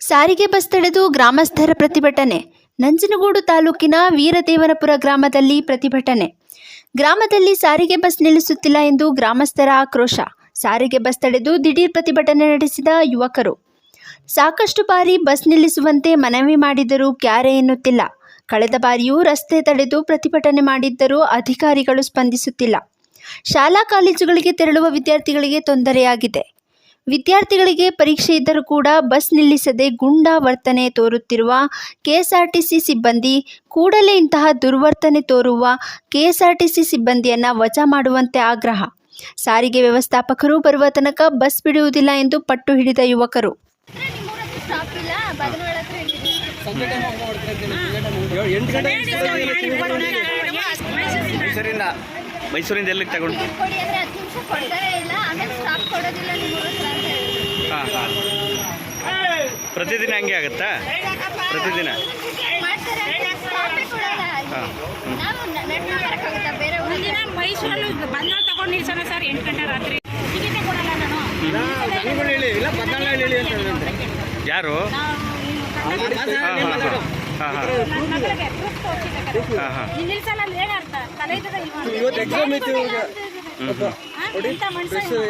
ಸಾರಿಗೆ ಬಸ್ ತಡೆದು ಗ್ರಾಮಸ್ಥರ ಪ್ರತಿಭಟನೆ. ನಂಜನಗೂಡು ತಾಲೂಕಿನ ವೀರದೇವನಪುರ ಗ್ರಾಮದಲ್ಲಿ ಪ್ರತಿಭಟನೆ. ಗ್ರಾಮದಲ್ಲಿ ಸಾರಿಗೆ ಬಸ್ ನಿಲ್ಲಿಸುತ್ತಿಲ್ಲ ಎಂದು ಗ್ರಾಮಸ್ಥರ ಆಕ್ರೋಶ. ಸಾರಿಗೆ ಬಸ್ ತಡೆದು ದಿಢೀರ್ ಪ್ರತಿಭಟನೆ ನಡೆಸಿದ ಯುವಕರು. ಸಾಕಷ್ಟು ಬಾರಿ ಬಸ್ ನಿಲ್ಲಿಸುವಂತೆ ಮನವಿ ಮಾಡಿದರೂ ಕ್ಯಾರೆ ಎನ್ನುತ್ತಿಲ್ಲ. ಕಳೆದ ಬಾರಿಯೂ ರಸ್ತೆ ತಡೆದು ಪ್ರತಿಭಟನೆ ಮಾಡಿದ್ದರೂ ಅಧಿಕಾರಿಗಳು ಸ್ಪಂದಿಸುತ್ತಿಲ್ಲ. ಶಾಲಾ ಕಾಲೇಜುಗಳಿಗೆ ತೆರಳುವ ವಿದ್ಯಾರ್ಥಿಗಳಿಗೆ ತೊಂದರೆಯಾಗಿದೆ. ವಿದ್ಯಾರ್ಥಿಗಳಿಗೆ ಪರೀಕ್ಷೆ ಇದ್ದರೂ ಕೂಡ ಬಸ್ ನಿಲ್ಲಿಸದೆ ಗುಂಡಾ ವರ್ತನೆ ತೋರುತ್ತಿರುವ ಕೆಎಸ್ಆರ್ಟಿಸಿ ಸಿಬ್ಬಂದಿ ಕೂಡಲೇ ಇಂತಹ ದುರ್ವರ್ತನೆ ತೋರುವ ಕೆಎಸ್ಆರ್ಟಿಸಿ ಸಿಬ್ಬಂದಿಯನ್ನು ವಜಾ ಮಾಡುವಂತೆ ಆಗ್ರಹ. ಸಾರಿಗೆ ವ್ಯವಸ್ಥಾಪಕರು ಬರುವ ತನಕ ಬಸ್ ಬಿಡುವುದಿಲ್ಲ ಎಂದು ಪಟ್ಟು ಹಿಡಿದ ಯುವಕರು. ಮೈಸೂರಿಂದ ಎಲ್ಲಿಗೆ ತಗೊಂಡು ಕೊಡಿ ಅಂದ್ರೆ ಹತ್ತು ನಿಮಿಷ ಕೊಡ್ತಾರೆ ಇಲ್ಲ ಆಮೇಲೆ ಸ್ಟಾಪ್ ಕೊಡೋದಿಲ್ಲ ನಿಮ್ಮ ಹಾಂ ಹಾಂ ಪ್ರತಿದಿನ ಹಂಗೆ ಆಗುತ್ತಾ ಪ್ರತಿದಿನ ಹಾಂ ಮೈಸೂರಲ್ಲಿ ಬಂದ ತಗೊಂಡು ನಿಲ್ಸೋಣ ಸರ್ ಎಂಟು ಗಂಟೆ ರಾತ್ರಿ ಟಿಕೆಟೇ ಕೊಡಲ್ಲ ನಾನು ಯಾರು ಹಾಂ ಹಾಂ ಹಾಂ ಹಾಂ ನನ್ನ ಮಗಳಿಗೆ proof ತೋರ್ಸಿದ್ದಾರೆ. ಹಾಂ ಹಾಂ ನಿಲ್ಸಲ್ಲ ಅಂದ್ರೆ ಏನ್ ಅರ್ಥ ತಲೆ ಅಂತ. ಇವತ್ತು ಎಕ್ಸಾಮ್ ಇತ್ತು? ಇಂಥ ಮನುಷ್ಯ.